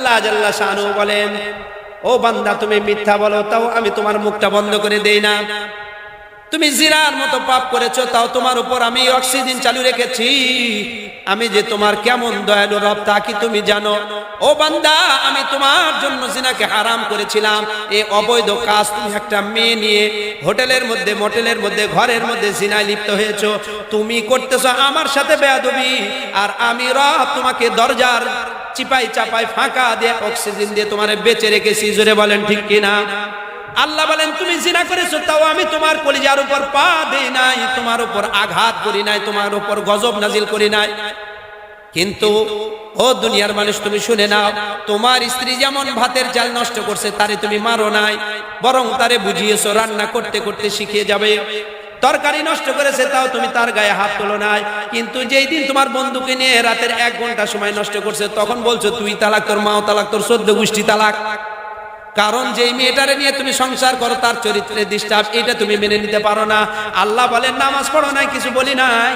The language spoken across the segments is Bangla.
আল্লাহ জাল্লা বলেন, ও বান্দা, তুমি মিথ্যা বলো, তাও আমি তোমার মুখটা বন্ধ করে দেই না। তুমি জিরার মতো পাপ করেছ, তাও তোমার উপর আমি অক্সিজেন চালু রেখেছি। আমি যে তোমার কেমন দয়ালু রব তা কি তুমি জানো? ও বান্দা, আমি তোমার জন্য জিনাকে হারাম করেছিলাম। এ অবৈধ কাজ তুমি একটা মেয়ে নিয়ে হোটেলের মধ্যে, মোটেলের মধ্যে, ঘরের মধ্যে জিনায় লিপ্ত হয়েছ। তুমি করতেছো আমার সাথে বেয়াদবি। আর আমি রব তোমাকে দরজার চিপাই চাপাই ফাঁকা দিয়ে অক্সিজেন দিয়ে তোমার বেঁচে রেখেছি। জোরে বলেন ঠিক কিনা? আল্লাহ বলেন, তুমি জিনা করেছ, তাও আমি তোমার কলিজার উপর পা দেই নাই, তোমার উপর আঘাত করি নাই, তোমার উপর গজব নাজিল করি নাই। কিন্তু, ও দুনিয়ার মানুষ, তুমি শুনে নাও, তোমার স্ত্রী যেমন ভাতের চাল নষ্ট করছে, তারে তুমি মারো নাই, বরং তারে বুঝিয়েছো, রান্না করতে করতে শিখিয়ে যাবে। তরকারি নষ্ট করেছে, তাও তুমি তার গায়ে হাত তোলো নাই। কিন্তু যেই দিন তোমার বন্ধুকে নিয়ে রাতের এক ঘণ্টা সময় নষ্ট করছে, তখন বলছো, তুই তালাক তোর, মাও তালাক তোর সদ্য গোষ্ঠী তালাক। কারণ যেই মেয়েটারে নিয়ে তুমি সংসার করো, তার চরিত্রে ডিস্টার্ব এটা তুমি মেনে নিতে পারো না। আল্লাহ বলেন, নামাজ পড়ো নাই, কিছু বলি নাই।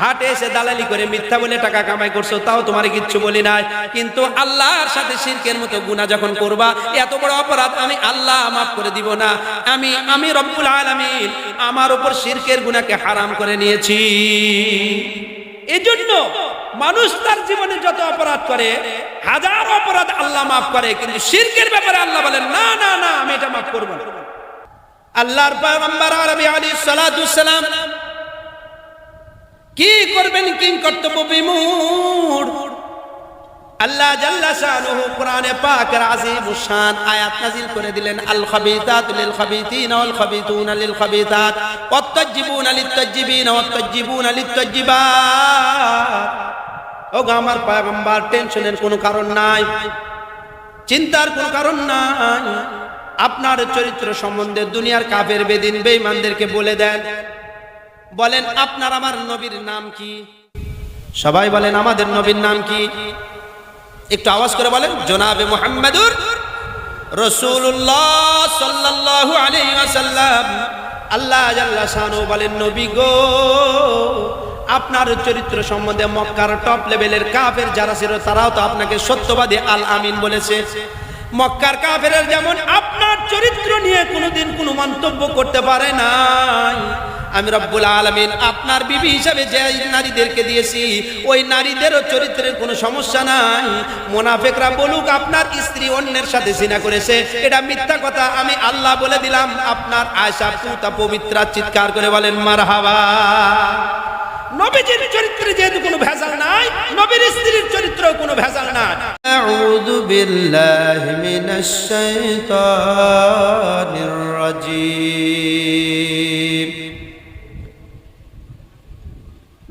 হাটে এসে দালালি করে মিথ্যা বলে টাকা কামাই করছ, তাও তোমার কিচ্ছু বলি নাই। কিন্তু আল্লাহর সাথে শিরকের মতো গুনাহ যখন করবা, এত বড় অপরাধ আমি আল্লাহ মাফ করে দিব না। আমি আমি রব্বুল আলামিন আমার উপর শিরকের গুনাহকে হারাম করে নিয়েছি। এজন্য মানুষ তার জীবনে যত অপরাধ করে, হাজার অপরাধ আল্লাহ মাফ করে, কিন্তু শিরকের ব্যাপারে আল্লাহ বলেন, না না না, আমি এটা মাফ করব না। আল্লাহর পয়গম্বর আরবি আলী সালাম, কি করবেন, কি কর্তব্য বিমূঢ়? আল্লাহ জাল্লা শানুহু কোরআনে পাকের আযীম শান আয়াত নাযিল করে দিলেন, আল খাবিতাত লিল খাবিতিন ওয়াল খাবিতুনা লিল খাবিতাত, ওয়াত তাজ্জিবুনা লিত তাজ্জিবিন, ওয়াত তাজ্জিবুনা লিত তাজ্জিবাত। ও গো আমার পয়গম্বর, টেনশনের কোনো কারণ নাই, চিন্তার কোনো কারণ নাই। আপনার চরিত্র সম্বন্ধে দুনিয়ার কাফের বেদিন বেঈমানদেরকে বলে দেন। বলেন, আপনার আমার নবীর নাম কি? সবাই বলেন, আমাদের নবীর নাম কি? একটু আওয়াজ করে বলেন, জনাবে মোহাম্মদুর রসুল্লাহ সাল্লাল্লাহু আলাইহি ওয়াসাল্লাম। আল্লাহ জাল্লা শানু বলেন, নবী গো, আপনার চরিত্র সম্বন্ধে মক্কার টপ লেভেলের কাফের যারা ছিল, তারাও তো আপনাকে সত্যবাদী আল আমিন বলেছে। মক্কার কাফের যেমন আপনার চরিত্র নিয়ে কোনোদিন কোনো মন্তব্য করতে পারে নাই আমি রব্বুল আলমিন আপনার বিবি হিসাবে যে নারীদেরকে দিয়েছি, ওই নারীদেরও চরিত্রের কোনো সমস্যা নাই। মোনাফেকরা বলুক, আপনার স্ত্রী অন্যের সাথে সিনা করেছে। এটা মিথ্যা কথা, আমি আল্লাহ বলে দিলাম, আপনার আয়সা পুতা পবিত্রা চিৎকার করে বলেন মার হাবা নবীজির চরিত্রে যেহেতু কোনো ভেজাল নাই, নবীর স্ত্রীর চরিত্র কোনো ভেজাল নাই। আউযু বিল্লাহি মিনাশ শাইতানির রাজিম।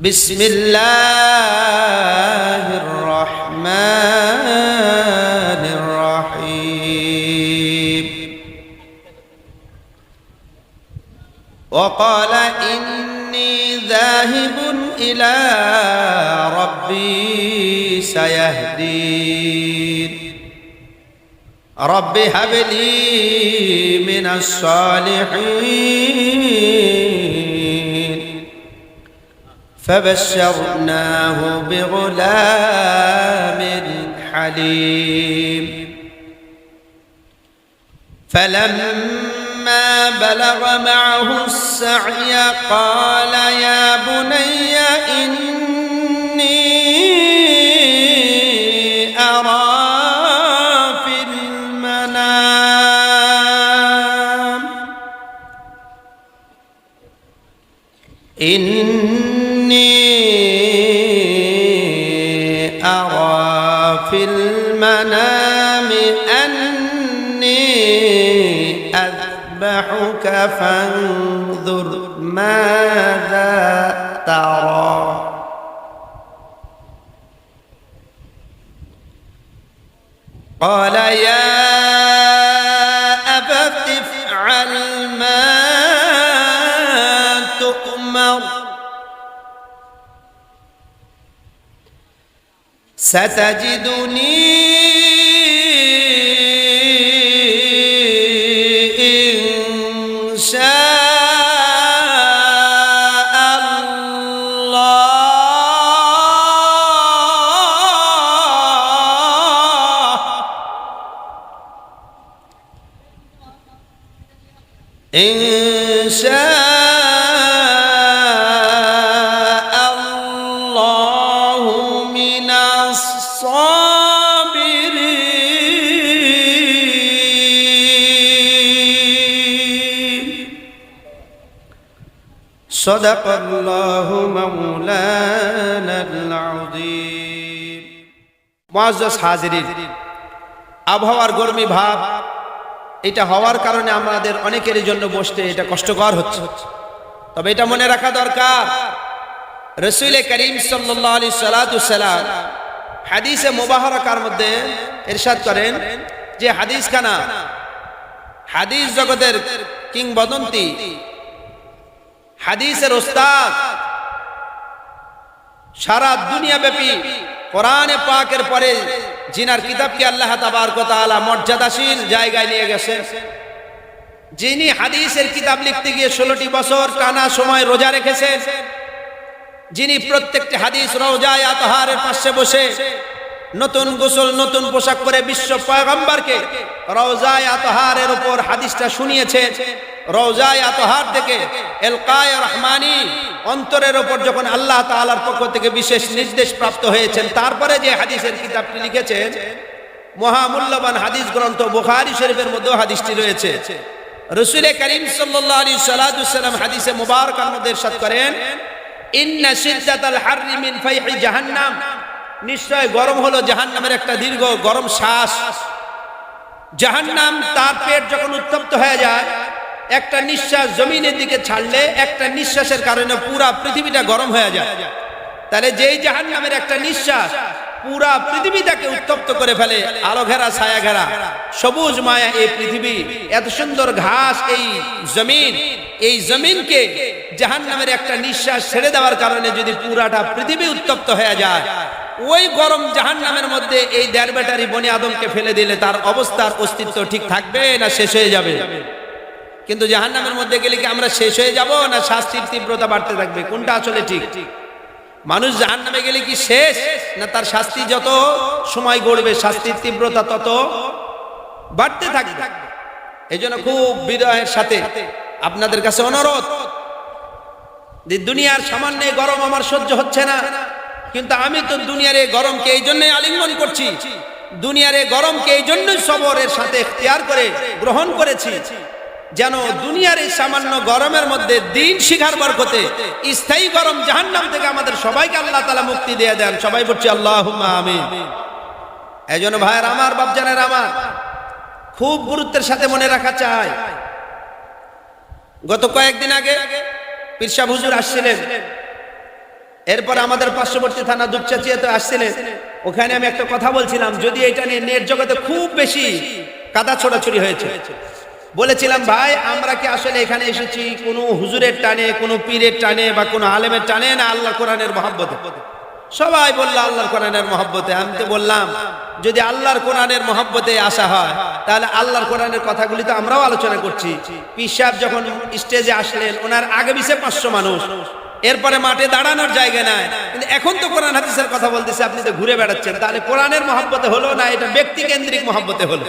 بسم الله الرحمن الرحيم. وقال إني ذاهب إلى ربي سيهدين. رب هب لي من الصالحين. فبشرناه بغلام حليم. فلما بلغ معه السعي قال يا بني فانظر ماذا ترى. قال يا أبت افعل ما تؤمر. ستجدني صدق الله مولانا العظيم মুআজ্জাজ হাজিরিন আবহাওয়ার গরমি ভাব এটা হওয়ার কারণে আমাদের অনেকের জন্য বসতে এটা কষ্টকর হচ্ছে তবে এটা মনে রাখা দরকার রসুল করিম সাল্লাহ আলী সালাম হাদিসে মুবাহরাকার মধ্যে এরশাদ করেন যে হাদিস খানা হাদিস জগতের কিংবদন্তি হাদিসের ওস্তাদ, সারা দুনিয়া ব্যাপী কোরআনে পাকের পরে জিনার কিতাবকে আল্লাহ তাবার তাবারকতালা মর্যাদাশীল জায়গায় নিয়ে গেছে। যিনি হাদিসের কিতাব লিখতে গিয়ে ষোলোটি বছর টানা সময় রোজা রেখেছেন, যিনি প্রত্যেকটি হাদিস রোজায় আতহারের পাশে বসে নতুন গোসল, নতুন পোশাক করে বিশ্ব পয়গম্বরকে রওজায় আতহারের উপর হাদিসটা শুনিয়েছেন রওজায় আতহার থেকে এলকায় রহমানি অন্তরের ওপর যখন আল্লাহ তাআলার পক্ষ থেকে বিশেষ নির্দেশ প্রাপ্ত হয়েছেন, তারপরে যে হাদিসের কিতাবটি লিখেছেন, মহামূল্যবান হাদিস গ্রন্থ বুখারী শরীফের মধ্যেও হাদিসটি রয়েছে। রসুল করিম সাল্লাল্লাহু আলাইহি সাল্লাম হাদিসে মুবারকার মধ্যে ইরশাদ করেন, ইন্না শিদ্দাতাল হাররি মিন ফাইহি জাহান্নাম। নিশ্চয় গরম হলো জাহান্নামের একটা দীর্ঘ গরম শ্বাস। জাহান্নাম তার পেট যখন উত্তপ্ত হয়ে যায় একটা নিঃশ্বাস জমিনের দিকে ছাড়লে একটা নিঃশ্বাসের কারণে পুরা পৃথিবীটা গরম হয়ে যায়। তাহলে যেই জাহান্নামের একটা নিঃশ্বাস পুরা পৃথিবীটাকে উত্তপ্ত করে ফেলে, আলো ঘেরা, ছায়া ঘেরা, সবুজ মায়া এই পৃথিবী, এত সুন্দর ঘাস এই জমিন, এই জমিনকে জাহান্নামের একটা নিঃশ্বাস ছেড়ে দেওয়ার কারণে যদি পুরাটা পৃথিবী উত্তপ্ত হয়ে যায়, ওই গরম জাহান্নামের মধ্যে এই দেড় ব্যাটারি বনি আদমকে ফেলে দিলে তার অবস্থার অস্তিত্ব ঠিক থাকবে না শেষ হয়ে যাবে? কিন্তু জাহান্নামের মধ্যে গেলে কি আমরা শেষ হয়ে যাব না শাস্তির তীব্রতা বাড়তে থাকবে? কোনটা আসলে ঠিক? মানুষ জাহান নামে গেলে কি শেষ? না তার শাস্তি যত সময় গড়বে, শাস্তির তীব্রতা তত বাড়তে থাকবে। এই জন্য খুব বিরহের সাথে আপনাদের কাছে অনুরোধ দুনিয়ার সামান্য গরম আমার সহ্য হচ্ছে না, কিন্তু আমি তো দুনিয়ার এই গরমকে এই জন্যই আলিঙ্গন করছি। দুনিয়ার এই গরমকে এই জন্যই সবরের সাথে এখতিয়ার করে, গ্রহণ করেছি। যেন দুনিয়ার এই সামান্য গরমের মধ্যে দিন শিখার বরকতে স্থায়ী গরম জাহান্নাম থেকে আমাদের সবাইকে আল্লাহ তালা মুক্তি দিয়ে দেন। সবাই বলছি আল্লাহ আমি এই জন্য ভাইয়ের আমার বাপজানের আমার খুব গুরুত্বের সাথে মনে রাখা চাই। গত কয়েকদিন আগে পিরসা হুজুর আসছিলেন। এরপর আমাদের পার্শ্ববর্তী থানা দুপচাচিয়াতে আসছিলেন। ওখানে আমি একটা কথা বলছিলাম যদি এটা নিয়ে নেট জগতে খুব বেশি কাদা ছোড়াছুড়ি হয়েছে বলেছিলাম, ভাই, আমরা কি আসলে এখানে এসেছি কোনো হুজুরের টানে, কোনো পীরের টানে বা কোনো আলেমের টানে না আল্লাহ কোরআনের মহাব্বতে? সবাই বলল, আল্লাহর কোরআনের মহব্বতে। আমি তো বললাম, যদি আল্লাহর কোরআনের মহব্বতে আসা হয়, তাহলে আল্লাহর কোরআনের কথাগুলি তো আমরাও আলোচনা করছি। পিসাব যখন স্টেজে আসলেন, ওনার আগে পিছে পাঁচশো মানুষ। এরপরে মাঠে দাঁড়ানোর জায়গা নাই। কিন্তু এখন তো কোরআন হাদিসের কথা বলতেছে, আপনি তো ঘুরে বেড়াচ্ছেন। তাহলে কোরআনের মহব্বতে হলো না, এটা ব্যক্তি কেন্দ্রিক মহব্বতে হলো?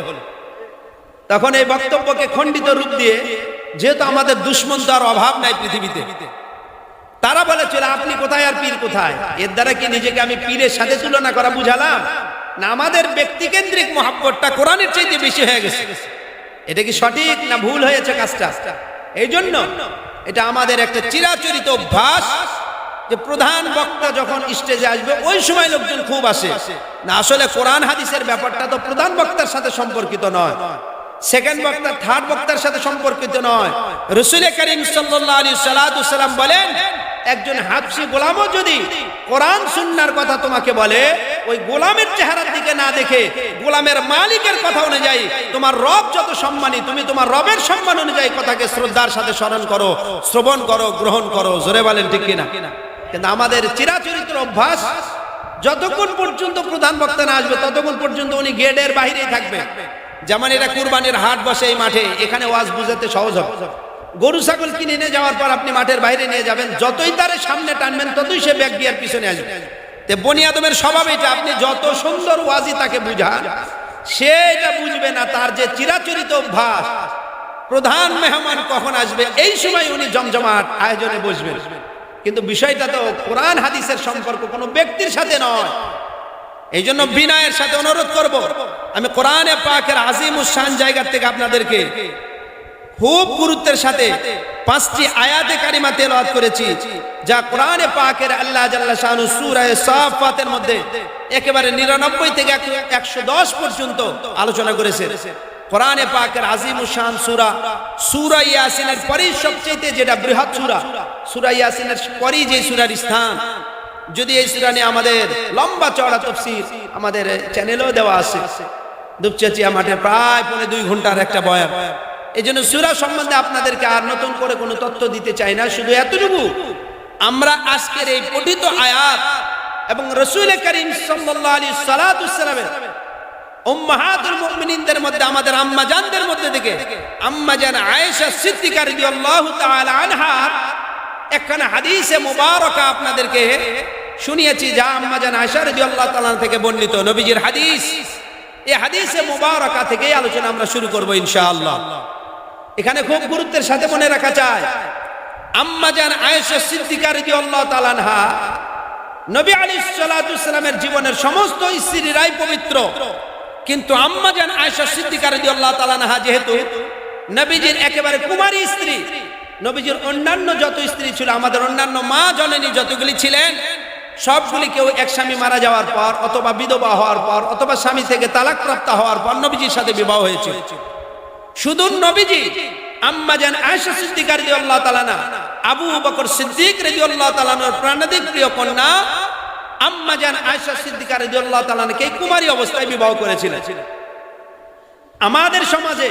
তখন এই বক্তব্যকে খণ্ডিত রূপ দিয়ে, যেহেতু আমাদের দুশ্মন তো আর অভাব নাই পৃথিবীতে, তারা বলেছিল, আপনি কোথায় আর পীর কোথায়? এর দ্বারা কি নিজেকে আমি পীরের সাথে তুলনা করা বুঝালাম? না, আমাদের ব্যক্তিকেন্দ্রিক মহাব্বতটা কোরআনের চাইতে বেশি হয়ে গেছে। এটা কি সঠিক না ভুল হয়েছে কাজটা? এই জন্য এটা আমাদের একটা চিরাচরিত অভ্যাস যে প্রধান বক্তা যখন স্টেজে আসবে, ওই সময় লোকজন খুব আসে। না, আসলে কোরআন হাদিসের ব্যাপারটা তো প্রধান বক্তার সাথে সম্পর্কিত নয়। সেকেন্ড বক্তা থার্ড বক্তার সাথে সম্পর্কিত নয়। রসুল করিম সাল্লাম বলেন, একজন হাফসি গোলামও যদি কোরআন, সুন্নার কথা তোমাকে বলে, ওই গোলামের চেহারার দিকে না দেখে, গোলামের মালিকের কথা অনুযায়ী তোমার রব যত সম্মানী, তুমি তোমার রবের সম্মান অনুযায়ী কথাকে শ্রদ্ধার সাথে স্মরণ করো, শ্রবণ করো, গ্রহণ করো। জোরে বলেন ঠিক কিনা? কিন্তু আমাদের চিরাচরিত্র অভ্যাস, যতক্ষণ পর্যন্ত প্রধান বক্তা না আসবে, ততক্ষণ পর্যন্ত উনি গেটের বাহিরেই থাকবে। যেমন এটা কুরবানির হাট বসে এই মাঠে, এখানে ওয়াজ বুঝাতে সহজ হবে। গরু, ছাগল কিনে নিয়ে যাওয়ার পর আপনি মাঠের বাইরে নিয়ে যাবেন, যতই তারে সামনে টানবেন, ততই সে ব্যাগ বিয়ার পিছনে আসবে। তে বনি আদমের স্বভাব এটা, আপনি যত সুন্দর ওয়াজি তাকে বুঝান, সে এটা বুঝবে না, তার যে চিরাচরিত অভ্যাস, প্রধান মেহমান কখন আসবে, এই সময় উনি জমজমাট আয়োজনে বসবেন। কিন্তু বিষয়টা তো কোরআন, হাদিসের সম্পর্ক, কোনো ব্যক্তির সাথে নয়। এই জন্য বিনয়ের সাথে অনুরোধ করব, আমি কোরআনে পাকের আজিম শান জায়গার থেকে আপনাদেরকে খুব গুরুত্বের সাথে পাঁচটি আয়াতে কারিমা তেলাওয়াত করেছি, যা কোরআনে পাকের আল্লাহ জাল্লা শানু সূরা সাফাতের মধ্যে একেবারে 99 থেকে 110 পর্যন্ত আলোচনা করেছে। কোরআনে পাকের আজিম শান সূরা সূরা ইয়াসিনের পরেই সবচেয়ে যেটা বৃহৎ সূরা সূরা ইয়াসিনের পরেই যে সূরার স্থান যদি এই সূরা নিয়ে আমাদের লম্বা চওড়া তফসির আমাদের চ্যানেলেও দেওয়া আছে। দুপচাচিয়া মাঠে প্রায় পৌনে দুই ঘণ্টার একটা বয়ান। এই জন্য সুরা সম্বন্ধে আপনাদেরকে আর নতুন করে কোনো তথ্য দিতে চাই না, শুধু এতটুকু। আমরা আজকের এই পঠিত আয়াত এবং রসুল করিম উম্মাহাতুল মুমিনিনদের মধ্যে, আমাদের আম্মা জানদের মধ্যে থেকে আম্মা জান আয়েশা সিদ্দিকা রাদিয়াল্লাহু তাআলা একখানা হাদিসে মুবারকা আপনাদেরকে শুনিয়েছি, যা আম্মা জান আয়েশা রাদিয়াল্লাহু তাআলা থেকে বর্ণিত, নবীজির হাদিস। এই হাদিসে মুবারকা থেকে আলোচনা আমরা শুরু করব ইনশাআল্লাহ। এখানে খুব গুরুত্বের সাথে মনে রাখা চাই আম্মা জান আয়েশা সিদ্দিকা রাদিয়াল্লাহু তাআলা আনহা নবী আলাইহিস সালাতু সালামের জীবনের সমস্ত স্ত্রীরাই পবিত্র। কিন্তু আম্মা জান আয়েশা সিদ্দিকা রাদিয়াল্লাহু তাআলা আনহা যেহেতু নবীজির একেবারে কুমারী স্ত্রী নবীজির অন্যান্য যত স্ত্রী ছিল, আমাদের অন্যান্য মা জননী যতগুলি ছিলেন, সবগুলি কেউ এক স্বামী মারা যাওয়ার পর অথবা বিধবা হওয়ার পর অথবা স্বামী থেকে তালাক তালাকপ্রাপ্ত হওয়ার পর নবীজির সাথে বিবাহ হয়েছে শুধু নবীজি, আম্মা জান আয়েশা সিদ্দিকা রাদিয়াল্লাহু তাআলা না আবু বকর সিদ্দিক রাদিয়াল্লাহু তাআলার প্রাণাধিক প্রিয় কন্যা, আম্মা জান আয়েশা সিদ্দিকা রাদিয়াল্লাহু তাআলাকে কুমারী অবস্থায় বিবাহ করেছিলেন। আমাদের সমাজে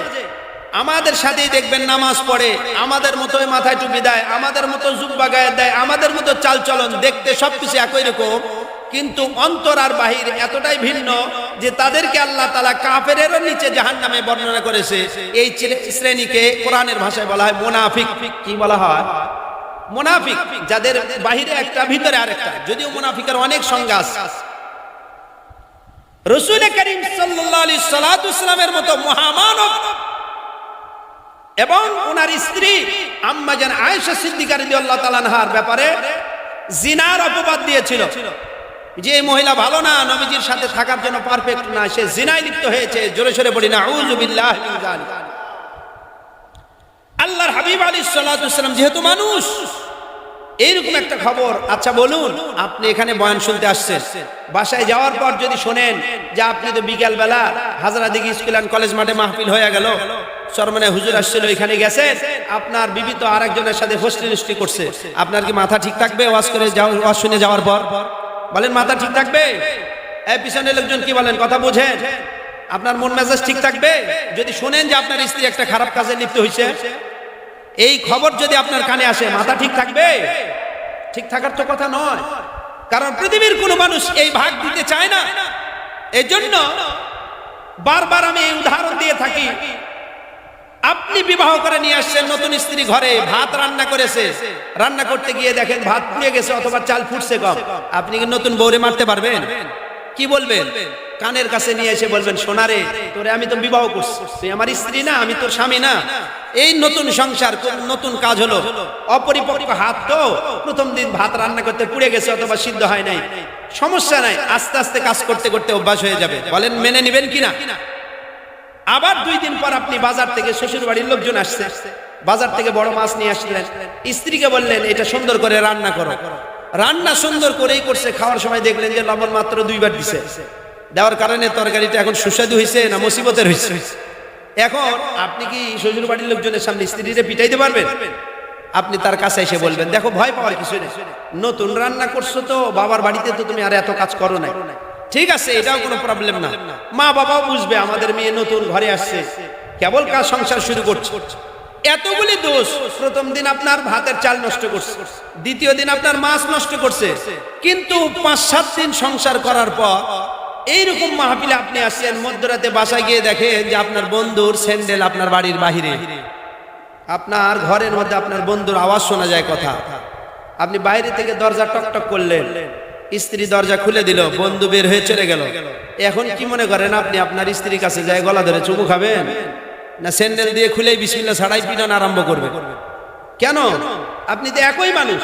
আমাদের সাথেই দেখবেন নামাজ পড়ে, আমাদের মতোই মাথায় টুপি দেয়, আমাদের মতো জুব্বা গায়ে দেয়, আমাদের মতো চালচলন, দেখতে সবকিছু একই রকম, কিন্তু অন্তর আর বাহির এতটাই ভিন্ন যে তাদেরকে আল্লাহ তালা কাফেরেরও নিচে জাহান নামে বর্ণনা করেছে। এই শ্রেণীকে কোরআনের ভাষায় বলা হয় মোনাফিক। কি বলা হয়? মোনাফিক, যাদের বাহিরে একটা, ভিতরে আরেকটা। যদিও মোনাফিকের অনেক সংজ্ঞা রসুল করিম সাল্লাল্লাহু আলাইহি সাল্লাতু সাল্লামের মতো মহামানব এবং ওনার স্ত্রী আম্মা যেন আয়েশা সিদ্দিকার আল্লাহ তালানহার ব্যাপারে জিনার অপবাদ দিয়েছিল। যে মহিলা ভালো না, নবীজির সাথে থাকার জন্য পারফেক্ট না, সে জিনায় লিপ্ত হয়েছে, জোরে সরে বলি না আউজুবিল্লাহ আল্লাহর হাবিব আলী সাল্লাম যেহেতু মানুষ এইরকম একটা খবর। আচ্ছা বলুন, আপনি এখানে বয়ান শুনতে আসছেন। বাসায় যাওয়ার পর যদি শোনেন যে আপনি তো বিকেল বেলা হাজারা দিঘি স্কুল অ্যান্ড কলেজ মাঠে মাহফিল হয়ে গেল, সরমানে হুজুর আসছিল, এখানে গেছেন, আপনার বিবি তো আরেকজনের সাথে হোস্টি নষ্টি করছে। আপনার কি মাথা ঠিক থাকবে ওয়াজ করে ওয়াজ শুনে যাওয়ার পর? বলেন, মাথা ঠিক থাকবে? এই পিছনের লোকজন কি বলেন, কথা বোঝেন? আপনার মন মেজাজ ঠিক থাকবে? যদি শোনেন যে আপনার স্ত্রী একটা খারাপ কাজে লিপ্ত হয়েছে এই খবর যদি আপনার কানে আসে, মাথা ঠিক থাকবে? ঠিক থাকার তো কথা নয়। কারণ পৃথিবীর কোনো মানুষ এই ভাগ দিতে চায় না। এই জন্য বারবার আমি এই উদাহরণ দিয়ে থাকি। আপনি বিবাহ করে নিয়ে আসছেন, নতুন স্ত্রী ঘরে, ভাত রান্না করেছে। রান্না করতে গিয়ে দেখেন ভাত পুড়ে গেছে অথবা চাল ফুটছে কম আপনি কি নতুন বউরে মারতে পারবেন? কি বলবেন? কানের কাছে নিয়ে এসে বলবেন, সোনারে, তোরে আমি তো বিবাহ করছি। তুই আমার স্ত্রী না, আমি তোর স্বামী না। এই নতুন সংসার নতুন কাজ হলো। অপরিপক্ক হাত তো প্রথম দিন ভাত রান্না করতে পুড়ে গেছে অথবা সিদ্ধ হয় নাই। সমস্যা নাই, আস্তে আস্তে কাজ করতে করতে অভ্যাস হয়ে যাবে। বলেন, মেনে নেবেন কিনা? আবার দুই দিন পর আপনি বাজার থেকে শ্বশুর বাড়ির লোকজন আসছে। বাজার থেকে বড় মাছ নিয়ে আসলেন। স্ত্রীকে বললেন, এটা সুন্দর করে রান্না করো। রান্না সুন্দর করেই করছে, খাওয়ার সময় দেখলেন যে লবণ মাত্র দুইবার দিছে। দেওয়ার কারণে তরকারিটা এখন সুস্বাদু হয়েছে না মুসিবতের হয়েছে? এখন আপনি কি শ্বশুর বাড়ির লোকজনের সামনে স্ত্রীরে পিটাইতে পারবেন? আপনি তার কাছে এসে বলবেন, দেখো, ভয় পাওয়ার কিছু নেই। নতুন রান্না করছ তো, বাবার বাড়িতে তো তুমি আর এত কাজ করো নাই। ঠিক আছে, এটাও কোনো প্রবলেম না। মা বাবাও বুঝবে, আমাদের মেয়ে নতুন ঘরে আসছে। কেবল কাজ সংসার শুরু করছে। এতগুলি দোষ। প্রথম দিন আপনার ভাতের চাল নষ্ট করছে। দ্বিতীয় দিন আপনার মাছ নষ্ট করছে। কিন্তু পাঁচ সাত দিন সংসার করার পর এইরকম মাহফিলে আপনি আসছেন, মধ্যরাতে বাসায় গিয়ে দেখেন যে আপনার বন্ধুর স্যান্ডেল আপনার বাড়ির বাহিরে। আপনার ঘরের মধ্যে আপনার বন্ধুর আওয়াজ শোনা যায় কথা। আপনি বাইরে থেকে দরজা টকটক করলেন। স্ত্রী দরজা খুলে দিল, বন্ধু বের হয়ে চলে গেল। এখন কি মনে করেন আপনি? আপনার স্ত্রীর কাছে যায় গলা ধরে, চুমু খাবেন? না স্যান্ডেল দিয়ে খুলেই বিসমিল্লা ছাড়াই পিটন আরম্ভ করবে। কেন? আপনি তো একই মানুষ।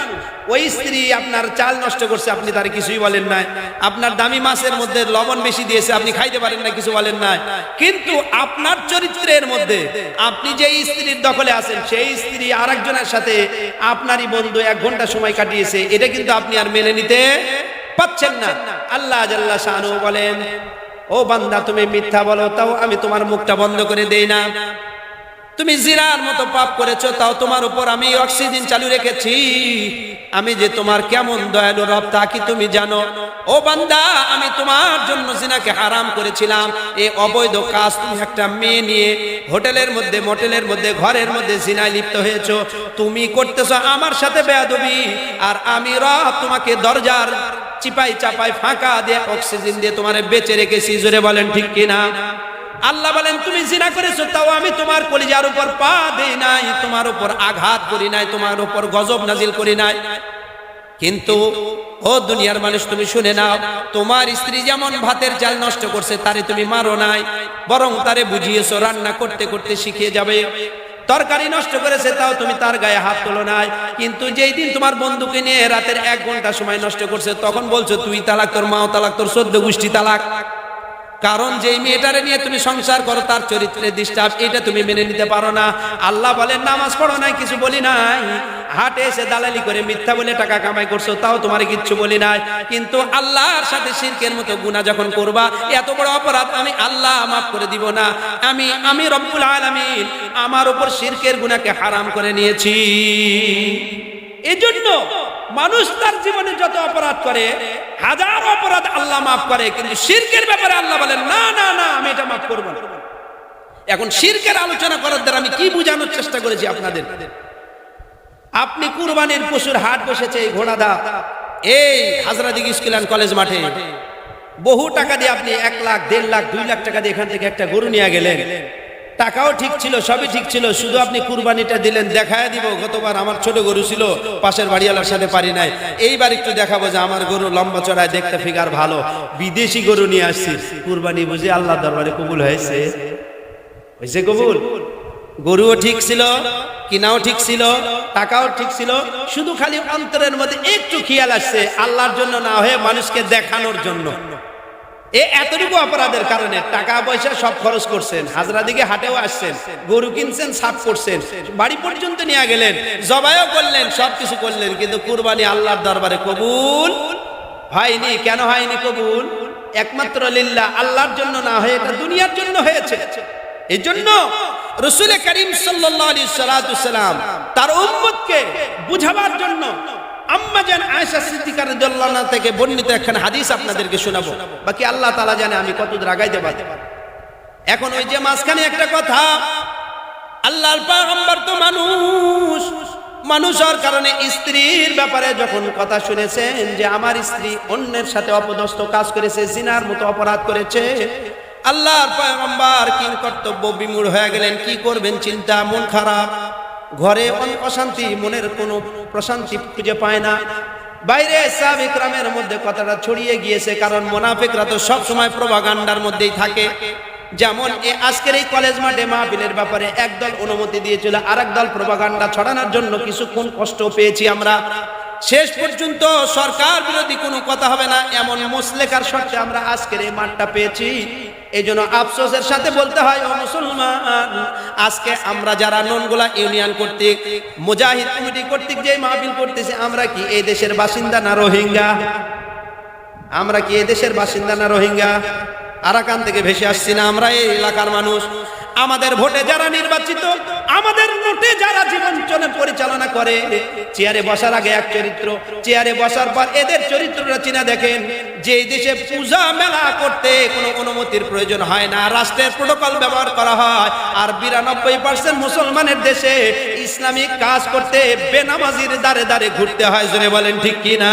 ওই স্ত্রী আপনার চাল নষ্ট করছে, আপনি তার কিছুই বলেন নাই। আপনার দামি মাছের মধ্যে লবণ বেশি দিয়েছে, আপনি খাইতে পারেন না কিছু বলেন নাই। কিন্তু আপনার চরিত্রের মধ্যে আপনি যে স্ত্রীর দখলে আছেন, সেই স্ত্রী আরেকজনের সাথে আপনারই বন্ধু এক ঘণ্টা সময় কাটিয়েছে, এটা কিন্তু আপনি আর মেনে নিতে পাচ্ছেন না। আল্লাহ জাল্লা শানু বলেন ও বান্দা, তুমি মিথ্যা বলো, তাও আমি তোমার মুখটা বন্ধ করে দেই না। তুমি জিরার মতো পাপ করেছ, তাও তোমার উপর আমি অক্সিজেন চালু রেখেছি। আমি যে তোমার কেমন দয়ালু রব তা কি তুমি জানো? ও বান্দা, আমি তোমার জন্য জিনাকে হারাম করেছিলাম। এ অবৈধ কাজ তুমি একটা মেয়ে নিয়ে হোটেলের মধ্যে, মোটেলের মধ্যে, ঘরের মধ্যে জিনায় লিপ্ত হয়েছো। তুমি করতেছো আমার সাথে বেয়াদবি। আর আমি রব তোমাকে দরজার চিপাই চাপাই ফাঁকা দিয়ে অক্সিজেন দিয়ে তোমার বেঁচে রেখেছি। জোরে বলেন ঠিক কিনা? আল্লাহ বলেন, তুমি জিনা করেছ, তাও আমি তোমার কলিজার উপর পা দেই নাই, তোমার উপর আঘাত করি নাই, তোমার উপর গজব নাজিল করি নাই। কিন্তু, ও দুনিয়ার মানুষ, তুমি শুনে নাও, তোমার স্ত্রী যেমন ভাতের চাল নষ্ট করছে, তারে তুমি মারো নাই, বরং তারে বুঝিয়েছো, রান্না করতে করতে শিখিয়ে যাবে। তরকারি নষ্ট করেছে, তাও তুমি তার গায়ে হাত তোলো নাই। কিন্তু যেই দিন তোমার বন্ধুকে নিয়ে রাতের এক ঘণ্টা সময় নষ্ট করছে, তখন বলছো, তুই তালাক তোর, মাও তালাক তোর সদ্য গোষ্ঠী তালাক। কারণ যেই মেয়েটারে নিয়ে তুমি সংসার করো, তার চরিত্রে ডিস্টার্ব এটা তুমি মেনে নিতে পারো না। আল্লাহ বলেন, নামাজ পড়ো নাই, কিছু বলি নাই। হাটে এসে দালালি করে মিথ্যা বলে টাকা কামাই করছ, তাও তোমার কিচ্ছু বলি নাই। কিন্তু আল্লাহর সাথে শিরকের মতো গুনাহ যখন করবা, এত বড় অপরাধ আমি আল্লাহ মাফ করে দিব না। আমি আমি রব্বুল আলামিন আমার উপর শিরকের গুনাহকে হারাম করে নিয়েছি। এজন্য মানুষ তার জীবনে যত অপরাধ করে, হাজার অপরাধ আল্লাহ মাফ করে, কিন্তু শিরকের ব্যাপারে আল্লাহ বলেন, না না না, আমি এটা মাফ করব না। এখন শিরকের আলোচনা করার দ্বারা আমি কি বোঝানোর চেষ্টা করেছি আপনাদের? আপনি কুরবানির পশুর হাট বসেছে এই ঘোড়াদা এই হাজরাদিগ স্কুল অ্যান্ড কলেজ মাঠে। বহু টাকা দিয়ে আপনি এক লাখ, দেড় লাখ, দুই লাখ টাকা দিয়ে এখান থেকে একটা গরু নিয়ে গেলেন। টাকাও ঠিক ছিল, সবই ঠিক ছিল, শুধু আপনি কুরবানিটা দিলেন, দেখায় দিব, গতবার আমার ছোট গরু ছিল, পাশের বাড়িওয়ালার সাথে পারি নাই। এইবার একটু দেখাবো যে আমার গরু লম্বা চড়ায় দেখতে ফিগার ভালো। বিদেশি গরু নিয়ে আসছি, কুরবানি বুঝে আল্লাহ দরবারে কবুল হয়েছে। হয়েছে কবুল? গরুও ঠিক ছিল, কিনাও ঠিক ছিল, টাকাও ঠিক ছিল, শুধু খালি অন্তরের মধ্যে একটু খেয়াল আসছে, আল্লাহর জন্য না হয়ে মানুষকে দেখানোর জন্য। এ এতটুকু অপরাধের কারণে টাকা পয়সা সব খরচ করছেন, হাজরা দিকে হাটেও আসছেন, গরু কিনছেন সাফ করছেন, বাড়ি পর্যন্ত নিয়ে গেলেন, জবাইও করলেন, সব কিছু করলেন, কিন্তু কুরবানি আল্লাহর দরবারে কবুল হয়নি। কেন হয়নি কবুল? একমাত্র লিল্লা আল্লাহর জন্য না হয়ে, এটা দুনিয়ার জন্য হয়েছে। এই জন্য রসুল করিম সাল্লাম তার উম্মতকে বুঝাবার জন্য থেকে বর্ণিত হাদিস আপনাদেরকে বাকি আল্লাহ জানে আমি কতদূর আগাইতে পারি। এখন ওই যে মাঝখানে একটা কথা, আল্লাহর তো মানুষ। মানুষ হওয়ার কারণে স্ত্রীর ব্যাপারে যখন কথা শুনেছেন যে আমার স্ত্রী অন্যের সাথে অপদস্থ কাজ করেছে, জিনার মতো অপরাধ করেছে, আল্লাহর পয়গম্বর কি কর্তব্য বিমূঢ় হয়ে গেলেন, কি করবেন চিন্তা, মন খারাপ। ঘরে অশান্তি, মনের কোনো প্রশান্তি খুঁজে পায় না। বাইরে সাবিকরামের মধ্যে কথাটা ছড়িয়ে গিয়েছে, কারণ মোনাফিকরা তো সবসময় প্রভাগান্ডার মধ্যেই থাকে। যেমন এ আজকের এই কলেজ মাঠে মাহফিলের ব্যাপারে একদল অনুমতি দিয়েছিল আর দল প্রভাগান্ডা ছড়ানোর জন্য কিছুক্ষণ কষ্ট পেয়েছি আমরা। শেষ পর্যন্ত সরকার বিরোধী কোনো কথা হবে না, এমন মুসলেকার শর্তে আমরা আজকের এই মাঠটা পেয়েছি। এই জন্য আফসোসের সাথে বলতে হয়, ও মুসলমান, আজকে আমরা যারা ননগোলা ইউনিয়ন কর্তৃক, মুজাহিদ কমিটি কর্তৃক যে মাহফিল করতেছি, আমরা কি এই দেশের বাসিন্দা না রোহিঙ্গা? আমরা কি এই দেশের বাসিন্দা না রোহিঙ্গা? আরাকান থেকে ভেসে আসছি না আমরা, এই এলাকার মানুষ। আমাদের ভোটে যারা নির্বাচিত, আমাদের নোটে যারা জীবন চলে পরিচালনা করে, চেয়ারে বসার আগে এক চরিত্র, চেয়ারে বসার পর এদের চরিত্রটা চিনা দেখেন যে দেশে পূজা মেলা করতে কোনো অনুমতির প্রয়োজন হয় না, রাষ্ট্রের প্রোটোকল ব্যবহার করা হয়, আর বিরানব্বই পার্সেন্ট মুসলমানের দেশে ইসলামিক কাজ করতে বেনামাজির দাঁড়ে দাঁড়ে ঘুরতে হয়, জোরে বলেন ঠিক কি না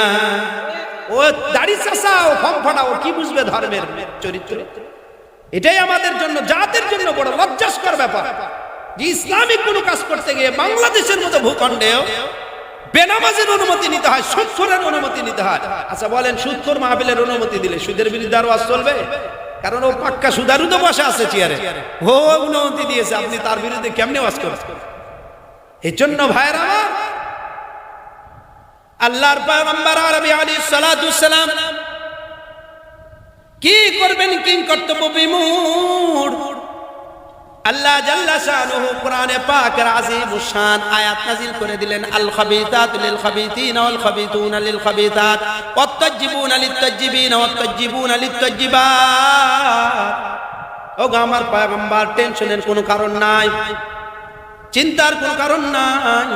ও দাড়ি চাষা ও ফম ফাটা ও কি বুঝবে ধর্মের চরিত্র? এটাই আমাদের জন্য, জাতের জন্য বড় লজ্জাস্কর ব্যাপার। যে ইসলামিক কোনো কাজ করতে গিয়ে বাংলাদেশের মতো ভূখণ্ডেও বেনামাজের অনুমতি নিতে হয় সুৎখরের অনুমতি নিতে হয়। আচ্ছা বলেন, সুৎখর মাহবিলের অনুমতি দিলে সুদের বিরুদ্ধে আরও চলবে? কারণ ও পাক্কা সুদারু তো বসে আছে চেয়ারে। ও অনুমতি দিয়েছে, আপনি তার বিরুদ্ধে কেমনে ওয়াজ করছেন এই জন্য আমার, আল্লাহর পয়গম্বর আলাইহিস সালাতু সালাম কি করবেন কিং কর্তব্য বিমূঢ়? আল্লাহ জাল্লা শানুহু কোরআনে পাকের আযীম শান আয়াত নাযিল করে দিলেন, আল খাবিতাতু লিল খাবিতিনা ওয়াল খাবিতুনা লিল খাবিতাত ওয়াত তাজ্জিবুনা লিত তাজ্জিবিনা ওয়াত তাজ্জিবুনা লিত তাজ্জিবাত ও আমার পয়গম্বর, টেনশনের কোনো কারণ নাই, চিন্তার কোনো কারণ নাই।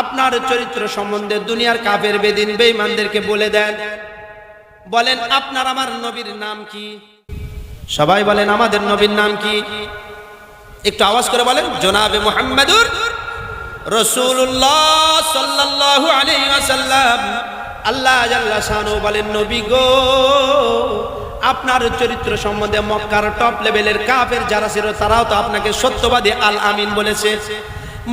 আপনার চরিত্র সম্বন্ধে দুনিয়ার কাফের বেদিন বেঈমানদেরকে বলে দেন বলেন, আপনার আমার নবীর নাম কি? সবাই বলেন, আমাদের নবীর নাম কি? একটু আওয়াজ করে বলেন, জনাবে মুহাম্মাদুর রসুল্লাহ সাল্লাল্লাহু আলাইহি ওয়াসাল্লাম। আল্লাহ জাল্লা শানু বলেন, নবী গো, আপনার চরিত্র সম্বন্ধে মক্কার টপ লেভেলের কাফের যারা ছিল, তারাও তো আপনাকে সত্যবাদী আল আমিন বলেছে।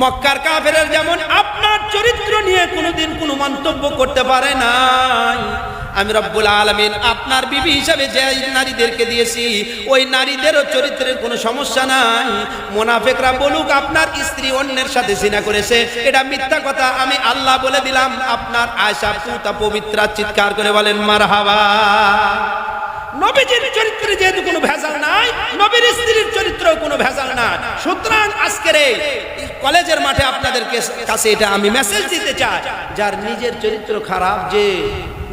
মক্কার কাফের যেমন আপনার চরিত্র নিয়ে কোনোদিন কোনো মন্তব্য করতে পারে নাই আমি রব্বুল আলমিন আপনার বিবি হিসাবে যে নারীদেরকে দিয়েছি, ওই নারীদেরও চরিত্রের কোনো সমস্যা নাই। মোনাফেকরা বলুক, আপনার স্ত্রী অন্যের সাথে জিনা করেছে। এটা মিথ্যা কথা, আমি আল্লাহ বলে দিলাম, আপনার আয়সা পুতা পবিত্রা, চিৎকার করে বলেন মার হাওয়া নবীজির চরিত্রে যেহেতু কোনো ভেজাল নাই, নবীর স্ত্রীর চরিত্র কোনো ভেজাল নাই। সুতরাং আজকের এই কলেজের মাঠে আপনাদের কাছে এটা আমি মেসেজ দিতে চাই, যার নিজের চরিত্র খারাপ যে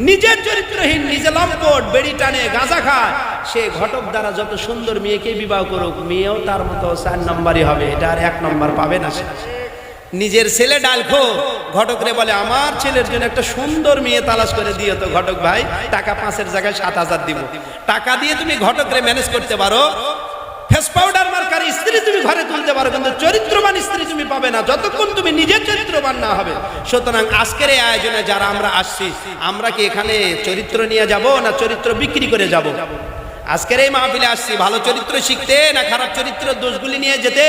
নিজের চরিত্রহীন নিজে লম্পট বেড়ি টানে, গাঁজা খায়। সে ঘটক দ্বারা যত সুন্দর মেয়েকে বিবাহ করুক, মেয়েও তার মতো চার নম্বরই হবে, এটা আর এক নম্বর পাবে না সে। নিজের ছেলে ডালখো ঘটকরে বলে, আমার ছেলের জন্য একটা সুন্দর মেয়ে তালাশ করে দিও তো ঘটক ভাই, টাকা পাঁচের জায়গায় সাত হাজার দিব। টাকা দিয়ে তুমি ঘটকরে ম্যানেজ করতে পারো ফেস পাউডার মার্কার স্ত্রী তুমি ঘরে তুলতে পারো, কিন্তু চরিত্রবান স্ত্রী তুমি পাবে না। যতক্ষণ তুমি নিজের চরিত্রবান না হবে। সুতরাং আজকের এই আয়োজনে যারা আমরা আসছি, আমরা কি এখানে চরিত্র নিয়ে যাব না চরিত্র বিক্রি করে যাব? আজকের এই মাহফিলে আসছি, ভালো চরিত্র শিখতে না খারাপ চরিত্র দোষগুলি নিয়ে যেতে?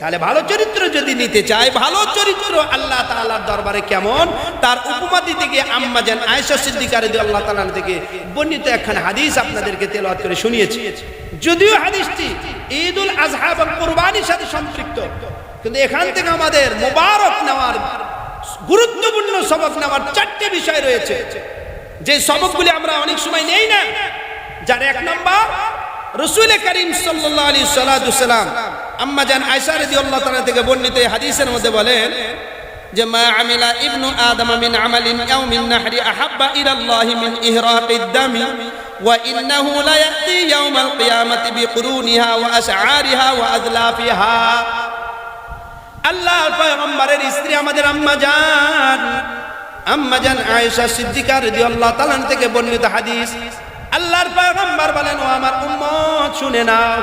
তাহলে ভালো চরিত্র যদি নিতে চায়, ভালো চরিত্র আল্লাহ তাআলার দরবারে কেমন? তার উপমা দিতে গিয়ে আম্মা জান আয়েশা সিদ্দিকা রাদিয়াল্লাহু তাআলা থেকে বর্ণিত একখানা হাদিস আপনাদেরকে তেলাওয়াত করে শুনিয়েছি। যদিও হাদিসটি ঈদুল আজহা এবং কুরবানির সাথে সম্পৃক্ত, কিন্তু এখান থেকে আমাদের মোবারক নেওয়ার গুরুত্বপূর্ণ সবক নেওয়ার চারটে বিষয় রয়েছে। যে সবকগুলি আমরা অনেক সময় নেই না, যার এক নম্বর রসুল করিম সাল্লাহ আলী সাল্লাম আম্মা জান আয়সা রাদিয়াল্লাহু তাআলা থেকে বর্ণিত হাদিসের মধ্যে বলেন যে, মা আমিলা ইবনু আদম মিন আমালিন আও মিন নাহরি আহাব্বা ইলা আল্লাহ মিন ইহরাকিদ দামি ওয়া ইন্নাহু লা ইয়াতি ইয়াউমাল কিয়ামাতি বিকুরুনিহা ওয়া আশআরিহা ওয়া আযলাফিহা আল্লাহর পয়গম্বরের স্ত্রী আমাদের আম্মা জান আম্মা জান আয়েশা সিদ্দিকা রাদিয়াল্লাহু তাআলা থেকে বর্ণিত হাদিস। আল্লাহর পয়গম্বর বলেন, ও আমার উম্মত, শুনে নাও।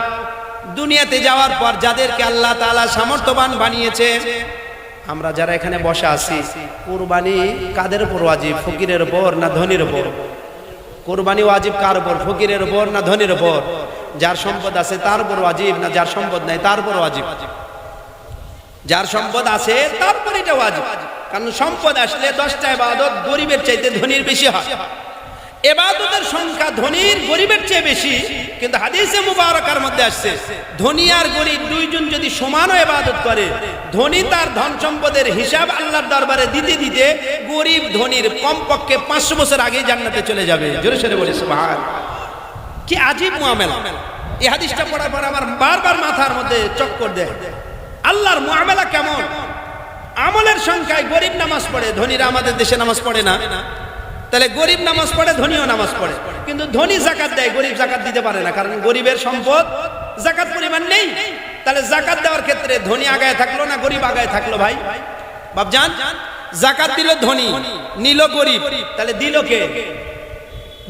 দুনিয়াতে যাওয়ার পর যাদেরকে আল্লাহ তাআলা সামর্থ্যবান বানিয়েছে, আমরা যারা এখানে বসে আছি, কুরবানি কাদের উপর ওয়াজিব, ফকিরের উপর না ধনির উপর? কোরবানি ওয়াজিব কার উপর, ফকিরের উপর না ধনির উপর? যার সম্পদ আছে তার উপর ওয়াজিব না যার সম্পদ নাই তার উপর ওয়াজিব? যার সম্পদ আছে তারপর এটা ওয়াজিব। কারণ সম্পদ আসলে দশটা ইবাদত গরিবের চাইতে ধনির বেশি হয়। এবাদতের সংখ্যা ধনীর গরিবের চেয়ে বেশি, কিন্তু হাদিসে মুবারকার মধ্যে আসছে, ধনী আর গরিব দুইজন যদি সমানও এবাদত করে, ধনী তার ধন সম্পদের হিসাব আল্লাহর দরবারে দিতে দিতে গরিব ধনীর কমপক্ষে পাঁচশো বছর আগে জান্নাতে চলে যাবে। জোরে সরে বলে, সুবহান। কি আজীব মুআমেলা এই হাদিসটা পড়ার পর আমার বারবার মাথার মধ্যে চক্কর দেয়। আল্লাহর মুআমেলা কেমন? আমলের সংখ্যায় গরিব নামাজ পড়ে, ধনীরা আমাদের দেশে নামাজ পড়ে না। তাহলে গরিব নামাজ পড়ে, ধনীও নামাজ পড়ে। কিন্তু ধনী জাকাত দেয়, গরিব জাকাত দিতে পারে না, কারণ গরিবের সম্পদ, জাকাত পরিমাণ নেই। তাহলে জাকাত দেওয়ার ক্ষেত্রে ধনী আগায় থাকল না গরিব আগায় থাকল ভাই? বাপ বাবজান জাকাত দিল ধনী, নিল গরিব। তাহলে দিল কে?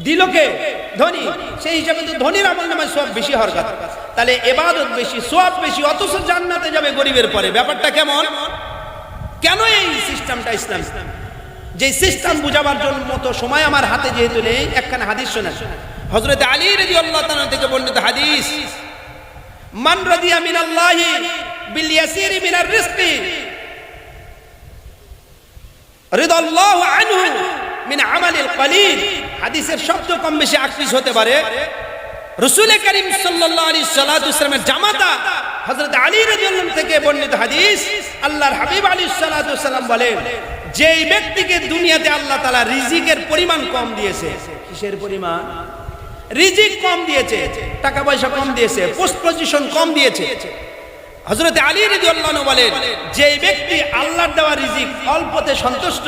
দিল কে? ধনী। সেই হিসাবে তো ধনীর আমল নামায় সব বেশি হওয়ার কথা তাহলে এবাদত বেশি সব বেশি, অথচ জান্নাতে যাবে গরিবের পরে। ব্যাপারটা কেমন? কেন এই সিস্টেমটা ইসলাম ইসলাম? যে সিস্টেম বুঝাবার জন্য মতো সময় আমার হাতে যেহেতু নেই, একখানা হাদিস শোনা হজরত আলী রাজি আল্লাহ থেকে বর্ণিত হাদিস, মান রাদিয়া মিনাল্লাহি বিল ইয়াসিরি মিনার রিজকি, রিদাল্লাহু আনহু মিন আমালিল কলিল। হাদিসের শব্দ কম বেশি আকৃষ হতে পারে। রসুল করিম সাল্লাল্লাহু আলাইহি সাল্লামের জামাতা হযরত আলী রাদিয়াল্লাহু থেকে বর্ণিত হাদিস, আল্লাহর হাবিব আলাইহিস সালাতু বলেন যেই ব্যক্তিকে দুনিয়াতে আল্লাহ তালা রিজিকের পরিমাণ কম দিয়েছে, কিসের পরিমাণ? রিজিক কম দিয়েছে, টাকা পয়সা কম দিয়েছে পোস্ট পজিশন কম দিয়েছে। হজরত আলী রাদিয়াল্লাহু আনহু বলেন যে ব্যক্তি আল্লাহর দেওয়া রিজিক অল্পতে সন্তুষ্ট,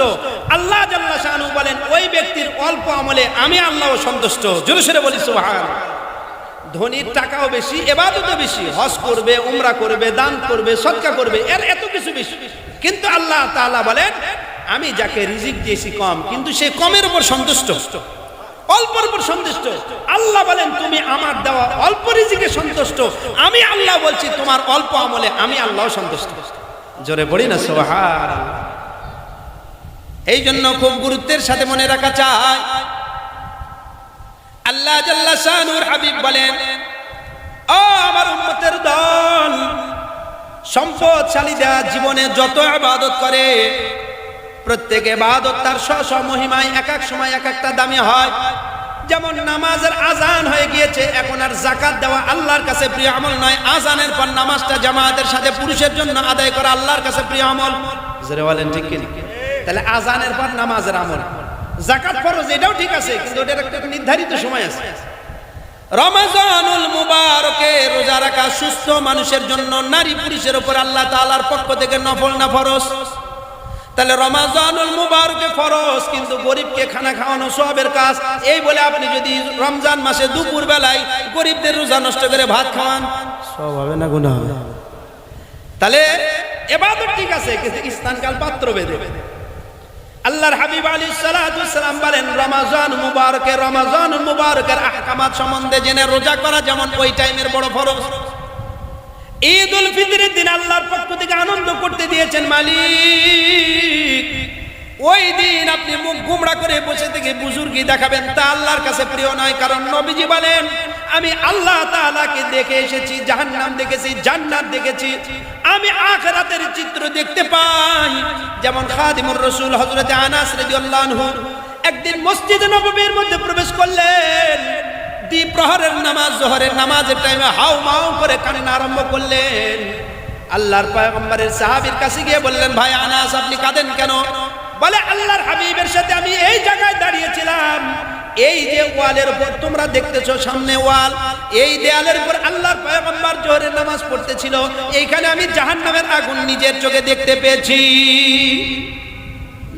আল্লাহ জাল্লা শানু বলেন, ওই ব্যক্তির অল্প আমলে আমি আল্লাহও সন্তুষ্ট। জোরে সোরে বলি সুবহান ধনীর টাকাও বেশি, এবাদতও বেশি, হজ করবে, উমরা করবে, দান করবে, সদকা করবে, এর এত কিছু বেশি। কিন্তু আল্লাহ তাআলা বলেন আমি যাকে রিজিক দিয়েছি কম, কিন্তু সে কমের উপর সন্তুষ্ট। অল্পর উপর সন্তুষ্ট। আল্লাহ বলেন, তুমি আমার দেওয়া অল্প রিজিকে সন্তুষ্ট। আমি আল্লাহ বলছি, তোমার অল্প আমলে আমি আল্লাহ সন্তুষ্ট। জোরে পড়ি না সোহার এই জন্য খুব গুরুত্বের সাথে মনে রাখা চাই। আল্লাহ জাল্লা শানুর হাবিব বলেন, ও আমার উম্মতের দল, সম্পদশালীরা জীবনে যত ইবাদত করে প্রত্যেক ইবাদত তার স্ব মহিমায় এক এক সময় এক একটা দামি হয়। যেমন নামাজের আজান হয়ে গিয়েছে, এখন আর জাকাত দেওয়া আল্লাহর কাছে প্রিয় আমল নয়। আজানের পর নামাজটা জামাতের সাথে পুরুষের জন্য আদায় করা আল্লাহর কাছে প্রিয় আমল। বলেন ঠিক তাহলে আজানের পর নামাজের আমল। জাকাত ফরজ, এটাও ঠিক আছে, কিন্তু ওটার একটা নির্ধারিত সময় আছে। রমাজানুল মুবারকে রোজা রাখা সুস্থ মানুষের জন্য, নারী পুরুষের উপর আল্লাহ তাআলার পক্ষ থেকে নফল না ফরজ? তাহলে রমাজানুল মুবারকে ফরজ কিন্তু গরিবকে খানা খাওয়ানো সবের কাজ। এই বলে আপনি যদি রমজান মাসে দুপুর বেলায় গরিবদের রোজা নষ্ট করে ভাত খাওয়ান। সব হবে না গুনাহ হবে? তাহলে এবাদত ঠিক আছে কিন্তু স্থানকাল পাত্র বেঁধে। আল্লাহর হাবিব আলী সালাম বলেন রমাজান মুবারকে রমাজান মুবারকের আহকামাত সম্বন্ধে জেনে রোজা করা যেমন ওই টাইমের বড় ফরজ। ঈদ উল ফিতরের দিন আল্লাহর পক্ষ থেকে আনন্দ করতে দিয়েছেন মালিক। ওই দিন আপনি মুখ গুমড়া করে বসে থেকে বুজুর্গি দেখাবেন, তা আল্লাহর কাছে প্রিয় নয়, কারণ নবীজি বলেন, আমি আল্লাহ তাআলাকে দেখে এসেছি, জাহান্নাম দেখেছি, জান্নাত দেখেছি। আমি আখিরাতের চিত্র দেখতে পাই। যেমন খাদিমুর রাসূল হযরত আনাস রাদিয়াল্লাহু আনহু একদিন মসজিদে নববীর মধ্যে প্রবেশ করলেন। দ্বীপ প্রহরের নামাজ, জোহরের নামাজের টাইমে হাউ মাউ করে কান্না আরম্ভ করলেন। আল্লাহর পয়গম্বরের সাহাবীর কাছে গিয়ে বললেন, ভাই আনাস, আপনি কাঁদেন কেন? বলে, আল্লাহর হাবিবের সাথে আমি এই জায়গায় দাঁড়িয়েছিলাম। এই যে ওয়ালের উপর তোমরা দেখতেছো সামনে ওয়াল, এই দেয়ালের উপর আল্লাহর পয়গম্বর জোহরের নামাজ পড়তেছিল। এইখানে আমি জাহান্নামের আগুন নিজের চোখে দেখতে পেয়েছি।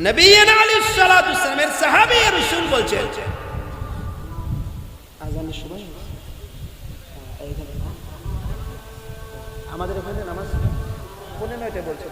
নবীন সালাতু সালামের সাহাবী রাসূল বলছেন আমাদের ওখানে নামাজ পনেরো নয়টা বলছে